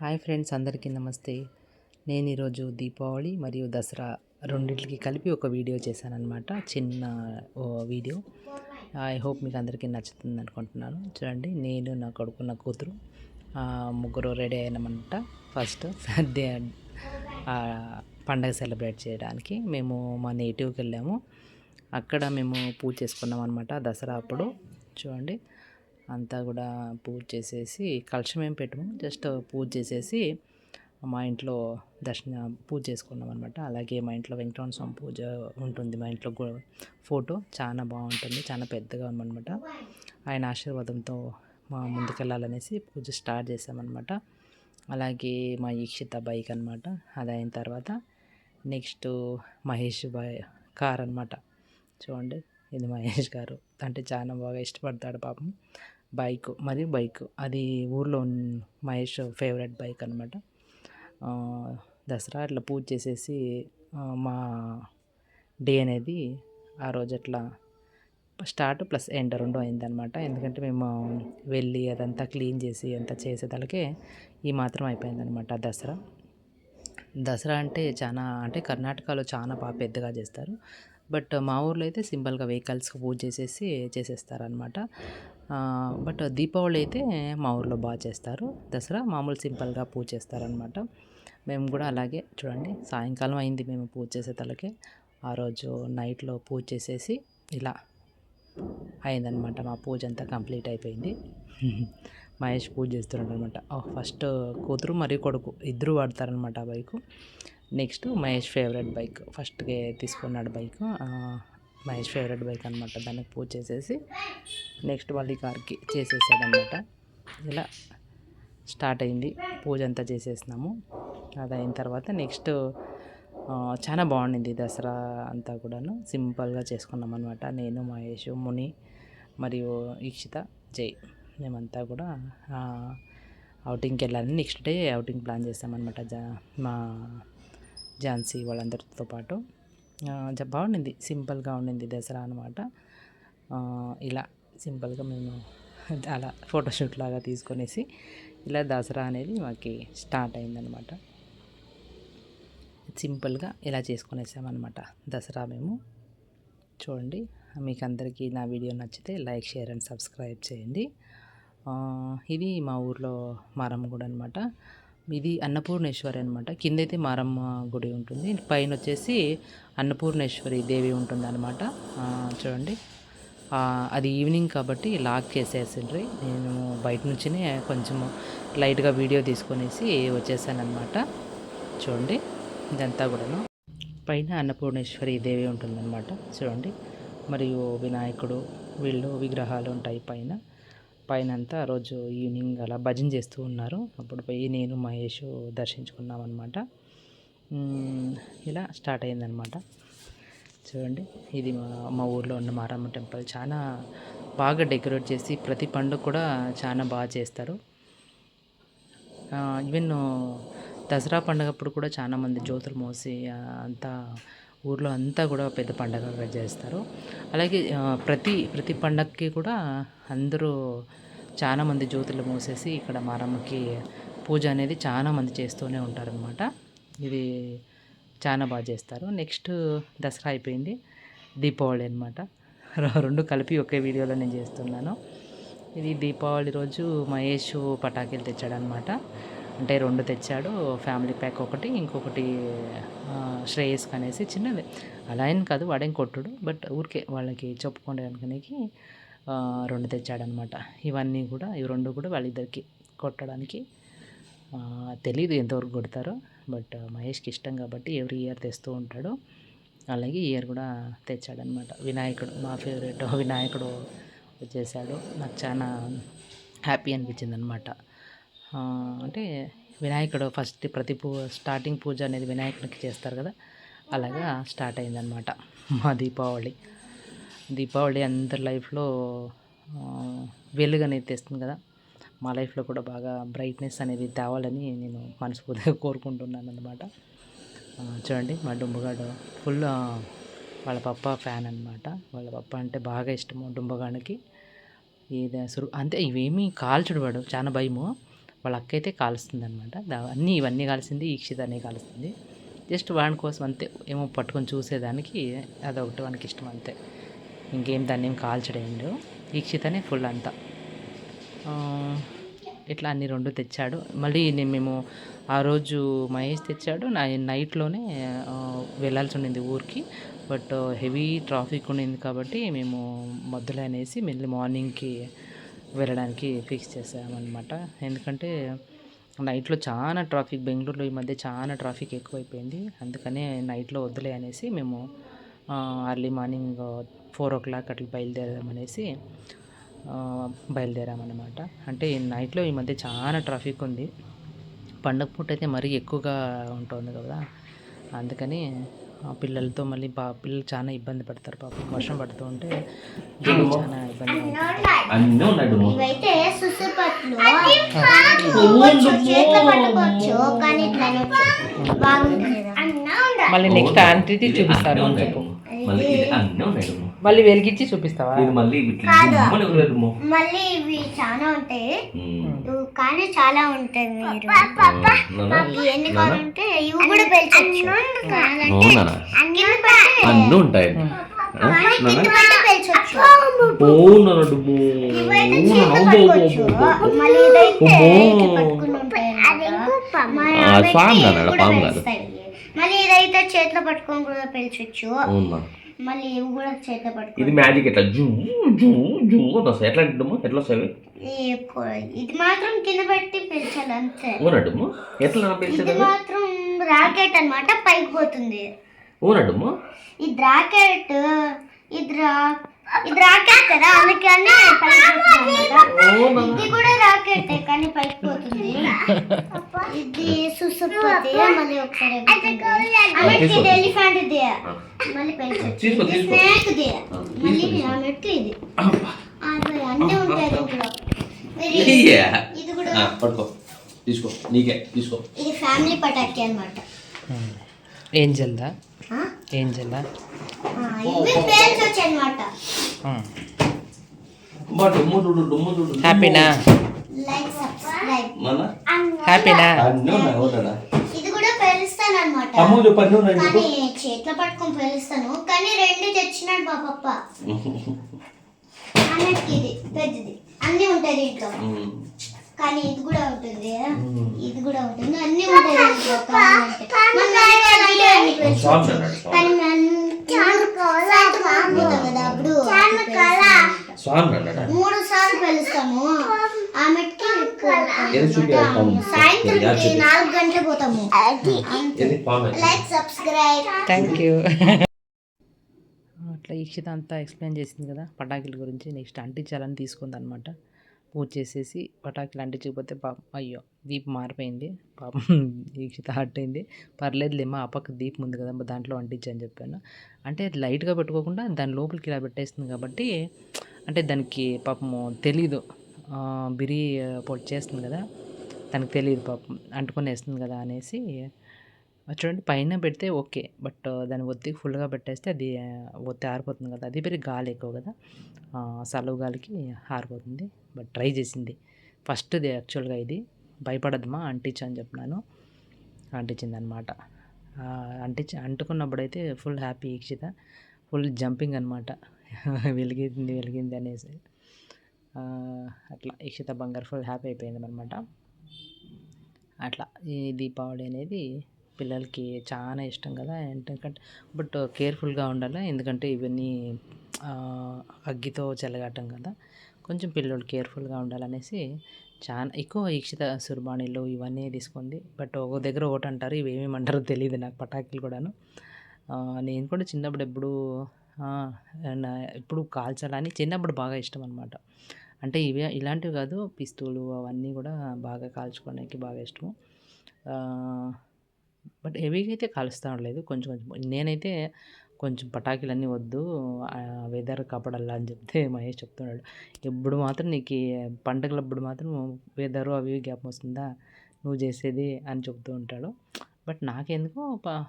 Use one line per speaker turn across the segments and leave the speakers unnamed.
Hi friends అందరికీ నమస్తే. నేను ఈరోజు దీపావళి మరియు దసరా రెండింటికి కలిపి ఒక వీడియో చేశానన్నమాట. చిన్న ఓ వీడియో. ఐ హోప్ మీకు అందరికీ నచ్చుతుంది అనుకుంటున్నాను. చూడండి నేను నా కొడుకు నా కూతురు ముగ్గురు రెడీ అయినామంట. ఫస్ట్ డే పండగ సెలబ్రేట్ చేయడానికి మేము మా నేటివ్కి వెళ్ళాము. అక్కడ మేము పూజ చేసుకున్నాం అనమాట దసరా అప్పుడు. చూడండి అంతా కూడా పూజ చేసేసి కలశం ఏం పెట్టము జస్ట్ పూజ చేసేసి మా ఇంట్లో దర్శన పూజ చేసుకున్నాం అనమాట అలాగే మా ఇంట్లో వెంకటరమణ స్వామి పూజ ఉంటుంది. మా ఇంట్లో ఫోటో చాలా బాగుంటుంది చాలా పెద్దగా ఉందన్నమాట. ఆయన ఆశీర్వాదంతో మా ముందుకెళ్ళాలనేసి పూజ స్టార్ట్ చేసామన్నమాట అలాగే మా ఈక్షిత బైక్ అనమాట అది అయిన తర్వాత నెక్స్ట్ మహేష్ బాయ్ కార్ అనమాట చూడండి ఇది మహేష్ గారు. అంటే చాలా బాగా ఇష్టపడతాడు పాపం. బైక్ మరి బైక్. అది ఊర్లో మహేష్ ఫేవరెట్ బైక్ అనమాట దసరా అట్లా పూజ చేసేసి మా డే అనేది ఆ రోజు అట్లా స్టార్ట్ ప్లస్ ఎండ్ రెండు అయిందనమాట ఎందుకంటే మేము వెళ్ళి అదంతా క్లీన్ చేసి అంతా చేసేదానికే ఈ మాత్రం అయిపోయిందనమాట దసరా. దసరా అంటే చాలా అంటే కర్ణాటకలో చాలా బాగా పెద్దగా చేస్తారు. బట్ మా ఊర్లో అయితే సింపుల్గా వెహికల్స్కి పూజ చేసేసి చేసేస్తారనమాట బట్ దీపావళి అయితే మా ఊర్లో బాగా చేస్తారు. దసరా మామూలు సింపుల్గా పూజ చేస్తారనమాట మేము కూడా అలాగే చూడండి సాయంకాలం అయింది మేము పూజ చేసే తలకే. ఆ రోజు నైట్లో పూజ చేసేసి ఇలా అయిందనమాట మా పూజ అంతా కంప్లీట్ అయిపోయింది. మహేష్ పూజ చేస్తున్నాడు అనమాట ఫస్ట్ కూతురు మరియు కొడుకు ఇద్దరు వాడతారనమాట ఆ bike. Next Mahesh favourite bike. ఫస్ట్గా తీసుకున్నాడు బైక్. మహేష్ ఫేవరెట్ బైక్ అనమాట దానికి పూజ చేసేసి నెక్స్ట్ వాళ్ళ కార్కి చేసేసాడనమాట ఇలా స్టార్ట్ అయింది. పూజ అంతా చేసేసినాము. అది అయిన తర్వాత నెక్స్ట్ చాలా బాగుండింది దసరా అంతా కూడాను. సింపుల్గా చేసుకున్నాం అనమాట నేను మహేష్ ముని మరియు ఈక్షిత జై మేమంతా కూడా ఔటింగ్కి అవుటింగ్కి వెళ్ళాలని నెక్స్ట్ డే అవుటింగ్ ప్లాన్ చేస్తామన్నమాట జా మా ఝాన్సీ వాళ్ళందరితో పాటు. బాగుండింది. సింపుల్గా ఉండింది దసరా అనమాట ఇలా సింపుల్గా మేము అలా ఫోటోషూట్ లాగా తీసుకొనేసి ఇలా దసరా అనేది మాకు స్టార్ట్ అయిందనమాట సింపుల్గా ఇలా చేసుకునేసామన్నమాట. దసరా మేము. చూడండి మీకు అందరికీ నా వీడియో నచ్చితే లైక్ షేర్ అండ్ సబ్స్క్రైబ్ చేయండి. ఇది మా ఊర్లో మారమ్మ కూడా అనమాట ఇది అన్నపూర్ణేశ్వరి అనమాట కింద అయితే మారమ్మ గుడి ఉంటుంది. పైన వచ్చేసి అన్నపూర్ణేశ్వరి దేవి ఉంటుంది అనమాట చూడండి. అది ఈవినింగ్ కాబట్టి లాక్ చేసేసిండ్రి నేను బయట నుంచినే కొంచెం లైట్గా వీడియో తీసుకొనేసి వచ్చేసాను అనమాట చూడండి. ఇదంతా కూడాను. పైన అన్నపూర్ణేశ్వరి దేవి ఉంటుందన్నమాట. చూడండి. మరియు వినాయకుడు వీళ్ళు విగ్రహాలు ఉంటాయి పైన. పైన అంతా ఆ రోజు ఈవినింగ్ అలా భజన చేస్తూ ఉన్నారు. అప్పుడు పోయి నేను మహేష్ దర్శించుకున్నాం అనమాట ఇలా స్టార్ట్ అయిందనమాట చూడండి ఇది మా మా ఊర్లో ఉన్న మారమ్మ టెంపుల్. చాలా బాగా డెకరేట్ చేసి ప్రతి పండుగ కూడా చాలా బాగా చేస్తారు. ఈవెన్ దసరా పండుగప్పుడు కూడా చాలా మంది జ్యోతులు మోసి అంతా ఊర్లో అంతా కూడా పెద్ద పండగగా చేస్తారు. అలాగే ప్రతి ప్రతి పండగకి కూడా అందరూ చాలామంది జ్యోతులు మూసేసి ఇక్కడ మారమ్మకి పూజ అనేది చాలామంది చేస్తూనే ఉంటారనమాట ఇది చాలా బాగా చేస్తారు. నెక్స్ట్ దసరా అయిపోయింది. దీపావళి అనమాట రెండు కలిపి ఒకే వీడియోలో నేను చేస్తున్నాను. ఇది దీపావళి రోజు మహేష్ పటాకీలు తెచ్చాడనమాట అంటే రెండు తెచ్చాడు ఫ్యామిలీ ప్యాక్ ఒకటి ఇంకొకటి ఆ, శ్రేయస్కి అనేసి చిన్నది. అలా ఏం కాదు వాడేం కొట్టుడు బట్ ఊరికే వాళ్ళకి చెప్పుకోవడానికి రెండు తెచ్చాడనమాట. ఇవన్నీ కూడా ఇవి రెండు కూడా వాళ్ళిద్దరికి కొట్టడానికి తెలియదు తెలీదు ఎంతవరకు కొడతారో బట్ మహేష్కి ఇష్టం కాబట్టి ఎవ్రీ ఇయర్ తెస్తూ ఉంటాడు. అలాగే ఈ ఇయర్ కూడా తెచ్చాడనమాట. వినాయకుడు మా ఫేవరెట్ వినాయకుడు వచ్చేసాడు నాకు చాలా హ్యాపీ అనిపించింది అనమాట అంటే వినాయకుడు ఫస్ట్ ప్రతి పూ స్టార్టింగ్ పూజ అనేది వినాయకుడికి చేస్తారు కదా. అలాగా స్టార్ట్ అయిందనమాట మా దీపావళి. దీపావళి అందరి లైఫ్లో వెలుగు అనేది తెస్తుంది కదా. మా లైఫ్లో కూడా బాగా బ్రైట్నెస్ అనేది తేవాలని నేను మనస్ఫూర్తిగా కోరుకుంటున్నాను అనమాట చూడండి మా డుంబగాడు ఫుల్ వాళ్ళ పప్ప ఫ్యాన్ అనమాట వాళ్ళ పప్ప అంటే బాగా ఇష్టము డుంబగాడికి ఏదైనా సురు అంతే ఇవేమీ కాల్చుడు వాడు చాలా భయము. వాళ్ళ అక్క అయితే కాలుస్తుంది అనమాట అన్నీ ఇవన్నీ కాల్సింది ఈక్షిత కాలుస్తుంది. జస్ట్ వాడి కోసం అంతే ఏమో పట్టుకొని చూసేదానికి అదొకటి వానికి ఇష్టం అంతే. ఇంకేం దాన్ని ఏం కాల్చడం ఈక్షితనే ఫుల్ అంతా. ఇట్లా అన్ని రెండు తెచ్చాడు. మళ్ళీ నేను మేము ఆ రోజు మహేష్ తెచ్చాడు. నా నైట్లోనే వెళ్ళాల్సి ఉండింది ఊరికి. బట్ హెవీ ట్రాఫిక్ ఉండింది కాబట్టి మేము మొదలనేసి అనేసి మళ్ళీ మార్నింగ్కి వెళ్ళడానికి ఫిక్స్ చేసామన్నమాట ఎందుకంటే నైట్లో చాలా ట్రాఫిక్ బెంగళూరులో ఈ మధ్య చాలా ట్రాఫిక్ ఎక్కువైపోయింది. అందుకనే నైట్లో వద్దులే అనేసి మేము early morning four o'clock అట్లా బయలుదేరామనేసి బయలుదేరామన్నమాట. అంటే నైట్లో ఈ మధ్య చాలా ట్రాఫిక్ ఉంది. పండగ పూట అయితే మరీ ఎక్కువగా ఉంటుంది కదా. అందుకని పిల్లలతో మళ్ళీ పా పిల్లలు చాలా ఇబ్బంది పడతారు పాపం. వర్షం పడుతూ ఉంటే చాలా ఇబ్బంది మళ్ళీ నెక్స్ట్ ఆంటీది చూపిస్తాను
అన్నీ
అని చెప్పు.
మళ్ళీ
వెలిగించి చూపిస్తావా?
ఇది మళ్ళీ.
మళ్ళీ ఇవి చాలా ఉంటాయి. కానీ చాలా ఉంటాయి మీరు. ఎన్ని కావాలంటే ఇవి కూడా పెంచచ్చు.
అన్నీ ఉంటాయి. పాము. కాదు.
మళ్ళీ ఇదైతే చేతిలో పట్టుకొని కూడా పెంచొచ్చు. మళ్ళీ ఇవి కూడా చేతిలో పట్టుకో
ఇది మ్యాజిక్ ఎట్లా? జూ జూ జూ అని వస్తాయి. ఎట్లా డుమ్ము ఎట్లా వస్తాయి?
ఇది మాత్రం కింద పెట్టి పెంచాలి అంతే.
ఓనా డుమ్ము ఎట్లా నా
ఇది మాత్రం రాకెట్ అన్నమాట పైకి పోతుంది.
ఓనా డుమ్ము
ఇది రాకెట్ ఇది రా ఇది రాకెట్ కదా అందుకని ఇది కూడా రాకెట్ కానీ పైకి పోతుంది. ఇది సుసుపతి మళ్ళీ ఒకసారి ఇది ఎలిఫెంట్ ఇది మళ్ళీ
తీసుకో.
స్నేక్ ఇది మళ్ళీ. ఆమెకి ఇది. అన్నీ ఉంటాయి దీంట్లో. ఇది
ఇయ్యా.
ఇది కూడా
పట్టుకో. తీసుకో నీకే తీసుకో.
ఇది ఫ్యామిలీ పటాకి అన్నమాట.
ఏంజల్దా? ఏంజల్దా హ్యాపీనా
లైక్ సబ్స్క్రైబ్
మళ్ళా
హ్యాపీనా
ఇది కూడా పేలుస్తాను అనమాట కానీ చేతిలో పట్టుకొని పేలుస్తాను కానీ రెండు తెచ్చినాడు మా పప్ప అన్నట్టు ఇది పెద్దది అన్ని ఉంటాయి దీంట్లో. కానీ ఇది కూడా ఉంటుంది ఇది కూడా ఉంటుంది అన్ని ఉంటాయి దీంట్లో కానీ
స్వామి
మూడు సార్లు పిలుస్తాము. ఆమెకి సాయంత్రం నాలుగు గంటలు పోతాము. Like subscribe.
థ్యాంక్ యూ అట్లా ఈక్షిత అంతా ఎక్స్ప్లెయిన్ చేసింది కదా పటాకుల గురించి. నెక్స్ట్ అంటించాలని తీసుకుంది అనమాట పూజ చేసేసి పటాకులు అంటించకపోతే పాపం అయ్యో దీపం మారిపోయింది పాపం దీక్షిత హట్ అయింది పర్లేదులేమో ఆ పక్క దీపం ఉంది కదా దాంట్లో అంటించని చెప్పాను. అంటే లైట్గా పెట్టుకోకుండా దాని లోపలికి ఇలా పెట్టేస్తుంది కాబట్టి అంటే దానికి పాపము తెలీదు. బిరి పొడి చేస్తుంది కదా తనకు తెలియదు పాపం అంటుకొని వేస్తుంది కదా అనేసి చూడండి పైన పెడితే ఓకే బట్ దాని ఒత్తికి ఫుల్గా పెట్టేస్తే అది ఒత్తి ఆరిపోతుంది కదా అది పెరిగి గాలి ఎక్కువ కదా సలువు గాలికి ఆరిపోతుంది. బట్ ట్రై చేసింది. ఫస్ట్ది యాక్చువల్గా ఇది. భయపడద్మా అంటించు అని చెప్పినాను. అంటించింది అనమాట అంటించి అంటుకున్నప్పుడైతే full happy Eekshitha. Full jumping అనమాట. వెలిగింది వెలిగింది అనేసి. అట్లా ఈక్షిత బంగారు ఫుల్ హ్యాపీ అయిపోయింది అనమాట అట్లా ఈ దీపావళి అనేది పిల్లలకి చాలా ఇష్టం కదా? ఎందుకంటే బట్ కేర్ఫుల్గా ఉండాలి? ఎందుకంటే ఇవన్నీ అగ్గితో చెలగాటం కదా? కొంచెం పిల్లలు కేర్ఫుల్గా ఉండాలనేసి చాలా ఎక్కువ ఈక్షిత సుర్బాణిలు ఇవన్నీ తీసుకుంది. బట్ ఒక దగ్గర ఒకటి అంటారు ఇవి అంటారో తెలియదు నాకు పటాకులు కూడాను. నేను కూడా చిన్నప్పుడు ఎప్పుడు నా- ఎప్పుడు కాల్చాలని చిన్నప్పుడు బాగా ఇష్టం అనమాట అంటే ఇవే ఇలాంటివి కాదు పిస్తూలు అవన్నీ కూడా బాగా కాల్చుకోవడానికి బాగా ఇష్టము. బట్ హెవీగా అయితే కాలుస్తూ ఉండలేదు కొంచెం కొంచెం. నేనైతే కొంచెం పటాకులన్నీ వద్దు వెదర్ కాపాడాలా అని చెప్తే మహేష్ చెప్తున్నాడు. ఎప్పుడు మాత్రం నీకు పండగలప్పుడు మాత్రం వెదరు అవి గ్యాప్ వస్తుందా? నువ్వు చేసేది అని చెప్తూ ఉంటాడు. బట్ నాకెందుకో ప-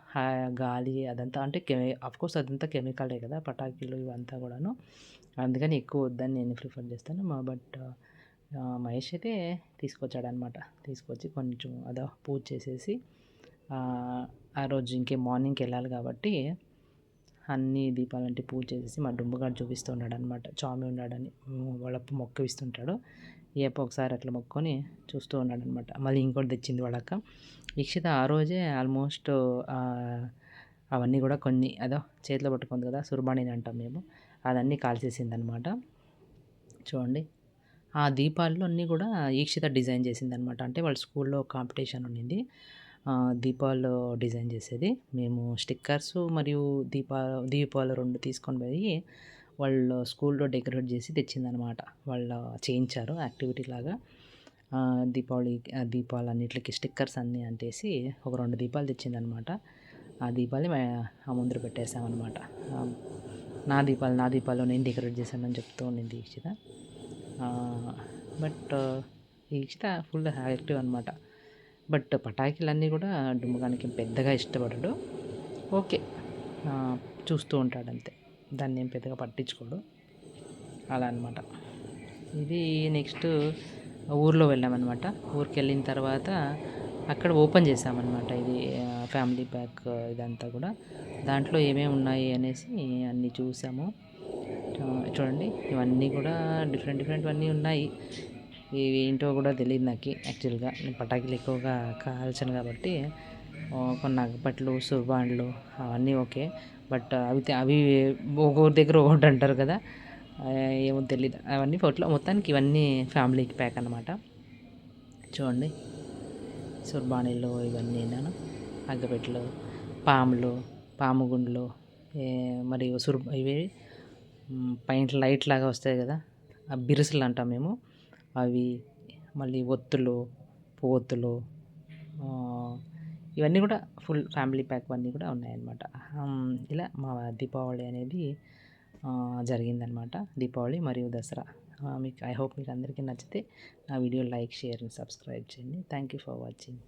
గాలి అదంతా అంటే కెమి కోర్స్ అదంతా కెమికలే కదా పటాకీలు ఇవంతా కూడాను. అందుకని ఎక్కువ వద్దని నేను ప్రిఫర్ చేస్తాను. మా బట్ మహేష్ అయితే తీసుకొచ్చాడనమాట. తీసుకొచ్చి కొంచెం అదో పూజ చేసేసి ఆ రోజు ఇంకే మార్నింగ్కి వెళ్ళాలి కాబట్టి అన్ని దీపాలంటే పూజ చేసేసి మా డుంబుగాడు చూపిస్తూ ఉన్నాడు అనమాట స్వామి ఉన్నాడని ఉమ్, వాళ్ళ మొక్క ఇస్తుంటాడు. ఏప ఒకసారి అట్లా మొక్కొని చూస్తూ ఉన్నాడు అనమాట మళ్ళీ ఇంకోటి తెచ్చింది వాళ్ళక్క ఇక్షిత ఆ రోజే ఆల్మోస్ట్ అవన్నీ కూడా కొన్ని అదో చేతిలో పట్టుకుంది కదా సుర్బాణిని అంటాం మేము. అదన్నీ కాల్చేసింది అనమాట చూడండి. ఆ దీపాల్లో అన్నీ కూడా ఈక్షిత డిజైన్ చేసింది అనమాట అంటే వాళ్ళ స్కూల్లో కాంపిటీషన్ ఉండింది. దీపాలు డిజైన్ చేసేది. మేము స్టిక్కర్స్ మరియు దీపా దీపాలు రెండు తీసుకొని పోయి వాళ్ళు స్కూల్లో డెకరేట్ చేసి తెచ్చిందనమాట వాళ్ళు చేయించారు యాక్టివిటీ లాగా. దీపావళి దీపాలు అన్నిటికి స్టిక్కర్స్ అన్నీ అంటేసి ఒక రెండు దీపాలు తెచ్చిందనమాట ఆ దీపాలు ఆ ముందర పెట్టేసామన్నమాట నా దీపాలు నా దీపాలు నేను డెకరేట్ చేశానని చెప్తూ ఉండింది Eekshitha. But Eekshitha full active అనమాట బట్ పటాకీలన్నీ కూడా డుమ్మగానికి పెద్దగా ఇష్టపడడు. ఓకే. చూస్తూ ఉంటాడు అంతే. దాన్ని ఏం పెద్దగా పట్టించుకోడు. అలా అనమాట ఇది నెక్స్ట్ ఊర్లో వెళ్ళామన్నమాట. ఊరికి వెళ్ళిన తర్వాత అక్కడ ఓపెన్ చేసామన్నమాట ఇది ఫ్యామిలీ ప్యాక్ ఇదంతా కూడా. దాంట్లో ఏమేమి ఉన్నాయి అనేసి అన్నీ చూసాము. చూడండి. ఇవన్నీ కూడా డిఫరెంట్ డిఫరెంట్ అన్నీ ఉన్నాయి. ఇవి ఏంటో కూడా తెలియదు నాకు యాక్చువల్గా. నేను పటాకులు ఎక్కువగా కాల్చను కాబట్టి కొన్ని అగపట్లు సుర్బాండ్లు అవన్నీ ఓకే. బట్ అవి అవి ఒక్కొక్క దగ్గర ఒకటి అంటారు కదా ఏమో తెలియదు అవన్నీ ఫోటోలో మొత్తానికి ఇవన్నీ ఫ్యామిలీకి ప్యాక్ అన్నమాట. చూడండి. సుర్బానీలు ఇవన్నీ నేను అగ్గపెట్లు పాములు పాము గుండ్లు మరియు సుర్ ఇవి పైన లైట్ లాగా వస్తాయి కదా ఆ బిరుసులు అంటాం మేము. అవి మళ్ళీ ఒత్తులు పోతులు ఇవన్నీ కూడా ఫుల్ ఫ్యామిలీ ప్యాక్ అన్నీ కూడా ఉన్నాయన్నమాట. ఇలా మా దీపావళి అనేది జరిగిందనమాట దీపావళి మరియు దసరా. మీకు ఐ హోప్ మీకు అందరికీ నచ్చితే నా video like share and subscribe చేయండి. Thank you for watching